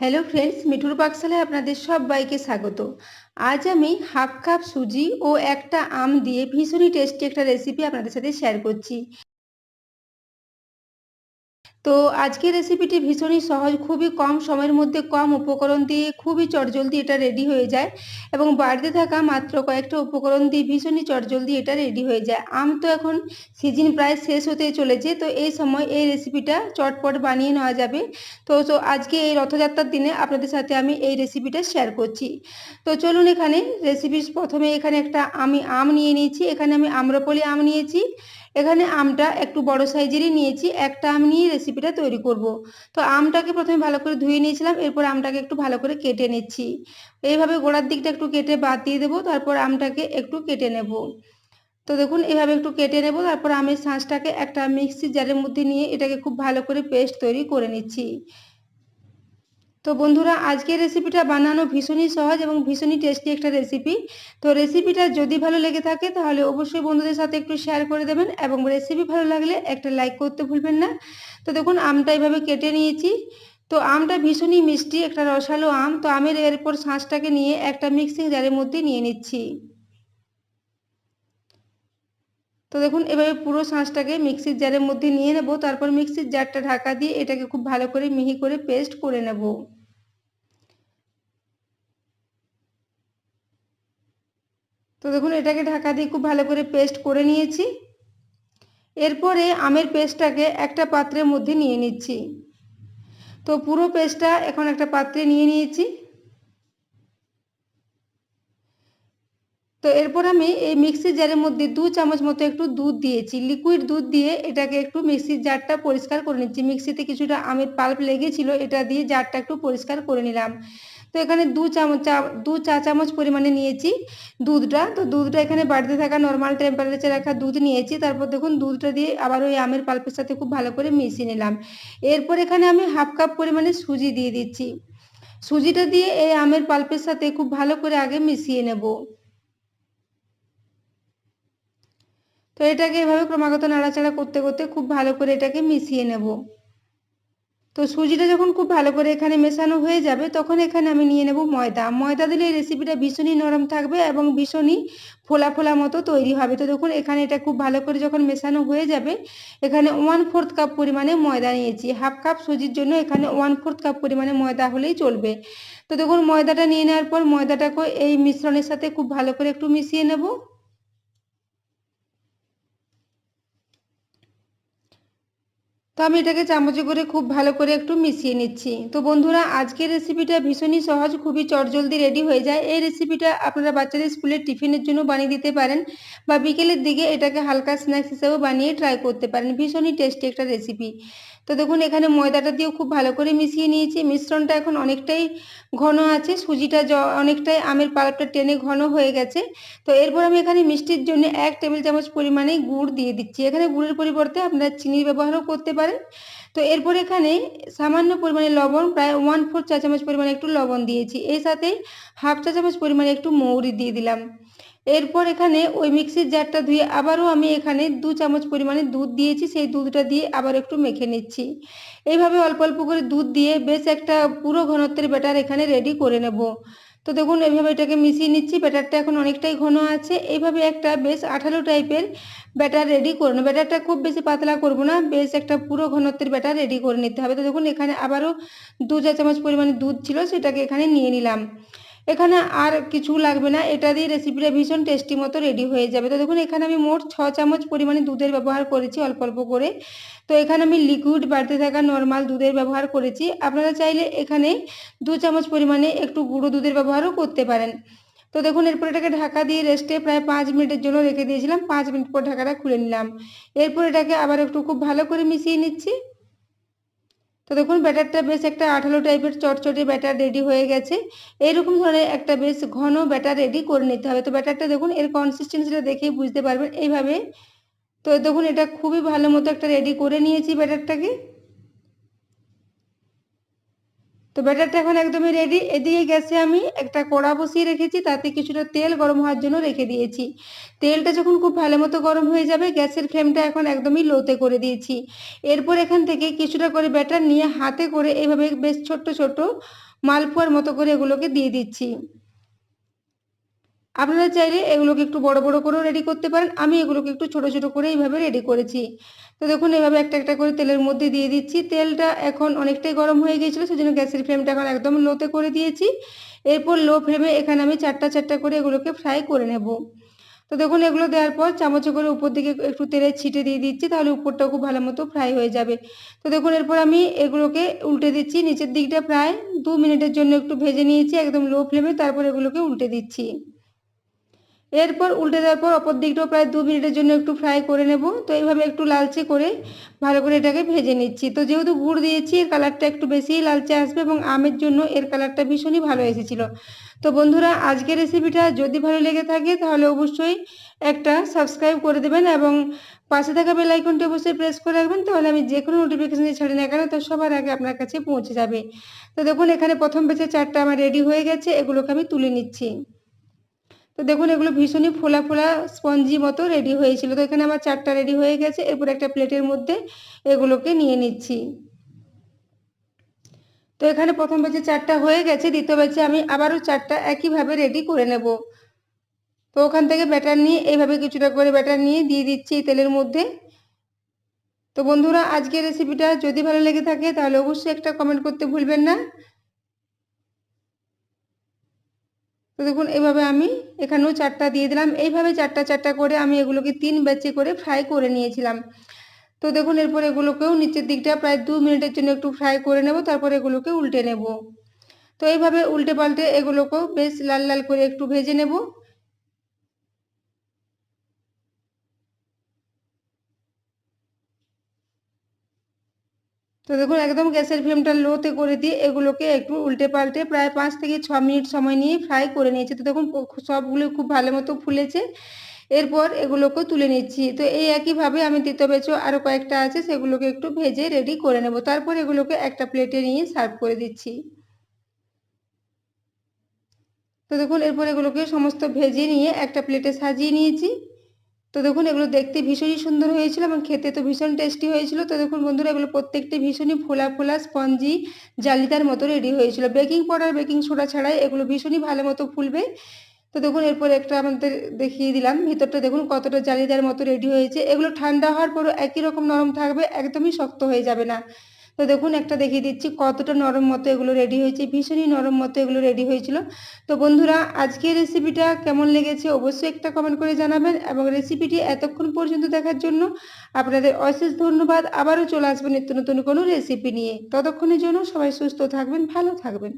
Hello friends মিঠুর পাকশালায় আপনাদের সবাইকে স্বাগত। আজ আমি হাফ কাপ সুজি ও একটা আম দিয়ে ভীষণই টেস্টি একটা রেসিপি আপনাদের সাথে শেয়ার করছি। তো আজকের রেসিপিটি ভীষণই সহজ, খুবই কম সময়ের মধ্যে কম উপকরণ দিয়ে খুবই চটজলদি এটা রেডি হয়ে যায় এবং বাড়িতে থাকা মাত্র কয়েকটা উপকরণ দিয়ে ভীষণই চটজলদি এটা রেডি হয়ে যায়। আম তো এখন সিজন প্রায় শেষ হতে চলেছে, তো এই সময় এই রেসিপিটা চটপট বানিয়ে নেওয়া যাবে। তো তো আজকে এই রথযাত্রার দিনে আপনাদের সাথে আমি এই রেসিপিটা শেয়ার করছি। তো চলুন এখানে রেসিপি প্রথমে এখানে একটা আমি আম নিয়ে নিয়েছি, এখানে আমি আম্রপলি আম নিয়েছি এখানে আমটা একটু বড় সাইজেরই নিয়েছি, একটা আম নিয়ে রেসিপিটা তৈরি করব। তো আমটাকে প্রথমে ভালো করে ধুয়ে নিয়েছিলাম, এরপর আমটাকে একটু ভালো করে কেটে নিচ্ছি। এইভাবে গোড়ার দিকটা একটু কেটে বাদ দিয়ে দেবো, তারপর আমটাকে একটু কেটে নেব। তো দেখুন, এভাবে একটু কেটে নেব, তারপর আমের শাঁসটাকে একটা মিক্সি জারের মধ্যে নিয়ে এটাকে খুব ভালো করে পেস্ট তৈরি করে নিচ্ছি। তো বন্ধুরা, আজকের রেসিপিটা বানানো ভীষণই সহজ এবং ভীষণই টেস্টি একটা রেসিপি তো রেসিপিটা যদি ভালো লেগে থাকে, তাহলে অবশ্যই বন্ধুদের সাথে একটু শেয়ার করে দেবেন এবং রেসিপি ভালো লাগলে একটা লাইক করতে ভুলবেন না। তো দেখুন, আমটা এইভাবে কেটে নিয়েছি। তো আমটা ভীষণই মিষ্টি, একটা রসালো আম। তো আমের এরপর শাঁসটাকে নিয়ে একটা মিক্সিং জারের মধ্যে নিয়ে নিচ্ছি। তো দেখুন, এভাবে পুরো শাঁসটাকে মিক্সির জারের মধ্যে নিয়ে নেব। তারপর মিক্সির জারটা ঢাকা দিয়ে এটাকে খুব ভালো করে মিহি করে পেস্ট করে নেব। তো দেখুন, এটাকে ঢাকা দিয়ে খুব ভালো করে পেস্ট করে নিয়েছি। এরপরে আমের পেস্টটাকে একটা পাত্রের মধ্যে নিয়ে নিচ্ছি। তো পুরো পেস্টটা এখন একটা পাত্রে নিয়ে নিয়েছি। তো এরপর আমি এই মিক্সির জারের মধ্যে দু চামচ মতো একটু দুধ দিয়েছি। লিকুইড দুধ দিয়ে এটাকে একটু মিক্সির জারটা পরিষ্কার করে নিচ্ছি। মিক্সিতে কিছুটা আমের পাল্প লেগেছিল, এটা দিয়ে জারটা একটু পরিষ্কার করে নিলাম। তো এখানে দু চামচ, চা, দু চা চামচ পরিমাণে নিয়েছি দুধটা। তো দুধটা এখানে বাড়িতে থাকা নর্মাল টেম্পারেচার রাখা দুধ নিয়েছি। তারপর দেখুন, দুধটা দিয়ে আবার ওই আমের পাল্পের সাথে খুব ভালো করে মিশিয়ে নিলাম। এরপর এখানে আমি হাফ কাপ পরিমাণে সুজি দিয়ে দিচ্ছি। সুজিটা দিয়ে এই আমের পাল্পের সাথে খুব ভালো করে আগে মিশিয়ে নেব। তো এটাকে এভাবে ক্রমাগত নাড়াচাড়া করতে করতে খুব ভালো করে এটাকে মিশিয়ে নেব। তো সুজিটা যখন খুব ভালো করে এখানে মেশানো হয়ে যাবে, তখন এখানে আমি নিয়ে নেব ময়দা। ময়দা দিলে এই রেসিপিটা ভীষণই নরম থাকবে এবং ভীষণই ফোলা ফোলা মতো তৈরি হবে। তো দেখুন, এখানে এটা খুব ভালো করে যখন মেশানো হয়ে যাবে, এখানে ওয়ান ফোর্থ কাপ পরিমাণে ময়দা নিয়েছি। হাফ কাপ সুজির জন্য এখানে ওয়ান ফোর্থ কাপ পরিমাণে ময়দা হলেই চলবে। তো দেখুন, ময়দাটা নিয়ে নেওয়ার পর ময়দাটাকে এই মিশ্রণের সাথে খুব ভালো করে একটু মিশিয়ে নেব। তো আমি এটাকে চামচে করে খুব ভালো করে একটু মিশিয়ে নিচ্ছি। তো বন্ধুরা, আজকের রেসিপিটা ভীষণই সহজ, খুবই চটজলদি রেডি হয়ে যায়। এই রেসিপিটা আপনারা বাচ্চাদের স্কুলের টিফিনের জন্য বানিয়ে দিতে পারেন বা বিকেলের দিকে এটাকে হালকা স্ন্যাক্স হিসেবে বানিয়ে ট্রাই করতে পারেন। ভীষণই টেস্টি একটা রেসিপি তো দেখুন, এখানে ময়দাটা দিয়েও খুব ভালো করে মিশিয়ে নিয়েছি। মিশ্রণটা এখন অনেকটাই ঘন আছে, সুজিটা অনেকটাই আমের পাল্পটা টেনে ঘন হয়ে গেছে। তো এরপর আমি এখানে মিষ্টির জন্য এক টেবিল চামচ পরিমাণে গুড় দিয়ে দিচ্ছি। এখানে গুড়ের পরিবর্তে আপনারা চিনির ব্যবহারও করতে পারেন। তো এরপর এখানে সামান্য পরিমাণে লবণ, প্রায় ওয়ান ফোর চা চামচ পরিমাণে একটু লবণ দিয়েছি। এই সাথে হাফ চা চামচ পরিমাণে একটু মৌরি দিয়ে দিলাম। এরপর এখানে ওই মিক্সির জারটা ধুয়ে আবারও আমি এখানে দু চামচ পরিমাণে দুধ দিয়েছি, সেই দুধটা দিয়ে আবার একটু মেখে নিচ্ছি। এইভাবে অল্প অল্প করে দুধ দিয়ে বেশ একটা পুরো ঘনত্বের ব্যাটার এখানে রেডি করে নেব। তো দেখুন এইভাবে এটাকে মিশিয়ে নিচ্ছি, ব্যাটারটা এখন অনেকটাই ঘন আছে। এইভাবে একটা বেশ আঠালো টাইপের ব্যাটার রেডি করে নেব। ব্যাটারটা খুব বেশি পাতলা করব না, বেশ একটা পুরো ঘনত্বের ব্যাটার রেডি করে নিতে হবে। তো দেখুন, এখানে আবারও দু চা চামচ পরিমাণে দুধ ছিল, সেটাকে এখানে নিয়ে নিলাম। এখানে আর কিছু লাগবে না। এটা দিয়ে রেসিপিটা ভীষণ টেস্টি মতো রেডি হয়ে যাবে। তো দেখুন, এখানে আমি মোট ছ চামচ পরিমাণে দুধের ব্যবহার করেছি অল্প অল্প করে। তো এখানে আমি লিকুইড বাড়তে থাকা নর্মাল দুধের ব্যবহার করেছি। আপনারা চাইলে এখানে দু চামচ পরিমাণে একটু গুঁড়ো দুধের ব্যবহারও করতে পারেন। তো দেখুন, এরপর এটাকে ঢাকা দিয়ে রেস্টে প্রায় পাঁচ মিনিটের জন্য রেখে দিয়েছিলাম। পাঁচ মিনিট পর ঢাকাটা খুলে নিলাম। এরপর এটাকে আবার একটু খুব ভালো করে মিশিয়ে নিচ্ছি। তো দেখুন, ব্যাটারটা বেশ একটা আঠালো টাইপের, চটচটে ব্যাটার রেডি হয়ে গেছে। এইরকম ধরনের একটা বেশ ঘন ব্যাটার রেডি করে নিতে হবে। তো ব্যাটারটা দেখুন, এর কনসিস্টেন্সিটা দেখেই বুঝতে পারবেন। এইভাবে তো দেখুন, এটা খুবই ভালো মতো একটা রেডি করে নিয়েছি ব্যাটারটাকে। তো ব্যাটারটা এখন একদমই রেডি এদিকে গ্যাসে আমি একটা কড়া বসিয়ে রেখেছি, তাতে কিছুটা তেল গরম হওয়ার জন্য রেখে দিয়েছি। তেলটা যখন খুব ভালো মতো গরম হয়ে যাবে, গ্যাসের ফ্লেমটা এখন একদমই লোতে করে দিয়েছি। এরপর এখান থেকে কিছুটা করে ব্যাটার নিয়ে হাতে করে এভাবে বেশ ছোট্ট ছোট্ট মালপোয়ার মতো করে এগুলোকে দিয়ে দিচ্ছি। আপনারা চাইলে এগুলোকে একটু বড় বড় করেও রেডি করতে পারেন। আমি এগুলোকে একটু ছোট ছোট করে এইভাবে রেডি করেছি। তো দেখুন, এভাবে একটা একটা করে তেলের মধ্যে দিয়ে দিচ্ছি। তেলটা এখন অনেকটাই গরম হয়ে গিয়েছিল, সেজন্য গ্যাসের ফ্লেমটা এখন একদম লোতে করে দিয়েছি। এরপর লো ফ্লেমে এখানে আমি চারটা চারটা করে এগুলোকে ফ্রাই করে নেব। তো দেখুন, এগুলো দেওয়ার পর চামচে করে উপর দিকে একটু তেলের ছিটে দিয়ে দিচ্ছি, তাহলে উপরটাও খুব ভালো মতো ফ্রাই হয়ে যাবে। তো দেখুন, এরপর আমি এগুলোকে উল্টে দিচ্ছি। নিচের দিকটা প্রায় দু মিনিটের জন্য একটু ভেজে নিয়েছি, একদম লো ফ্লেমে তারপর এগুলোকে উল্টে দিচ্ছি। এরপর উল্টে দেওয়ার পর অপর দিকটাও প্রায় দু মিনিটের জন্য একটু ফ্রাই করে নেব। তো এইভাবে একটু লালচে করে ভালো করে এটাকে ভেজে নিচ্ছি। তো যেহেতু গুড় দিয়েছি, এর কালারটা একটু বেশিই লালচে আসবে এবং আমের জন্য এর কালারটা ভীষণই ভালো এসেছিল। তো বন্ধুরা, আজকের রেসিপিটা যদি ভালো লেগে থাকে, তাহলে অবশ্যই একটা সাবস্ক্রাইব করে দেবেন এবং পাশে থাকা বেল আইকনটি অবশ্যই প্রেস করে রাখবেন। তাহলে আমি যে কোনো নোটিফিকেশান ছাড়ি না কেন, তো সবার আগে আপনার কাছে পৌঁছে যাবে। তো দেখুন, এখানে প্রথম বেচে চারটা আমার রেডি হয়ে গেছে, এগুলোকে আমি তুলে নিচ্ছি। তো দেখুন, এগুলো ভীষণই ফোলা ফোলা স্পঞ্জি মতো রেডি হয়েছিল। তো এখানে আমার চারটা রেডি হয়ে গেছে। এরপর একটা প্লেটের মধ্যে এগুলোকে নিয়ে নিচ্ছি। তো এখানে প্রথম ব্যাচে চারটা হয়ে গেছে। দ্বিতীয় ব্যাচে আমি আবারও চারটা একইভাবে রেডি করে নেব। তো ওখান থেকে ব্যাটার নিয়ে এইভাবে কিছুটা করে ব্যাটার নিয়ে দিয়ে দিচ্ছি তেলের মধ্যে। তো বন্ধুরা, আজকের রেসিপিটা যদি ভালো লেগে থাকে, তাহলে অবশ্যই একটা কমেন্ট করতে ভুলবেন না। তো দেখুন, এভাবে আমি এখানেও চারটা দিয়ে দিলাম। এইভাবে চারটা চারটা করে আমি এগুলোকে তিন ব্যাচে করে ফ্রাই করে নিয়েছিলাম। তো দেখুন, এরপর এগুলোকেও নিচের দিকটা প্রায় দু মিনিটের জন্য একটু ফ্রাই করে নেব, তারপর এগুলোকে উল্টে নেব। তো এইভাবে উল্টে পাল্টে এগুলোকেও বেশ লাল লাল করে একটু ভেজে নেব। তো দেখুন, একদম গ্যাসের ফ্লেমটা লোতে করে দিয়ে এগুলোকে একটু উল্টে পাল্টে প্রায় পাঁচ থেকে ছ মিনিট সময় নিয়ে ফ্রাই করে নিয়েছি। তো দেখুন সবগুলো খুব ভালো মতো ফুলেছে। এরপর এগুলোকে তুলে নিচ্ছি। তো এই একইভাবে আমি তৃতীয় বেচো আরও কয়েকটা আছে, সেগুলোকে একটু ভেজে রেডি করে নেব। তারপর এগুলোকে একটা প্লেটে নিয়ে সার্ভ করে দিচ্ছি। তো দেখুন, এরপর এগুলোকে সমস্ত ভেজে নিয়ে একটা প্লেটে সাজিয়ে নিয়েছি। তো দেখুন, এগুলো দেখতে ভীষণই সুন্দর হয়েছিল এবং খেতে তো ভীষণ টেস্টি হয়েছিল। তো দেখুন বন্ধুরা, এগুলো প্রত্যেকটি ভীষণই ফোলা ফোলা স্পঞ্জি জালিদার মতো রেডি হয়েছিল। বেকিং পাউডার বেকিং সোডা ছাড়াই এগুলো ভীষণই ভালো মতো ফুলবে। তো দেখুন, এরপর একটা আমাদের দেখিয়ে দিলাম, ভিতরটা দেখুন কতটা জালিদার মতো রেডি হয়েছে। এগুলো ঠান্ডা হওয়ার পরও একই রকম নরম থাকবে, একদমই শক্ত হয়ে যাবে না। তো দেখুন একটা দেখিয়ে দিচ্ছি, কতটা নরম মতো এগুলো রেডি হয়েছে, ভীষণই নরম মতো এগুলো রেডি হয়েছিল। তো বন্ধুরা আজকে রেসিপিটা কেমন লেগেছে অবশ্যই একটা কমেন্ট করে জানাবেন এবং রেসিপিটি এতক্ষণ পর্যন্ত দেখার জন্য আপনাদের অশেষ ধন্যবাদ। আবারও চলে আসবেন নিত্য নতুন কোনো রেসিপি নিয়ে। ততক্ষণের জন্য সবাই সুস্থ থাকবেন, ভালো থাকবেন।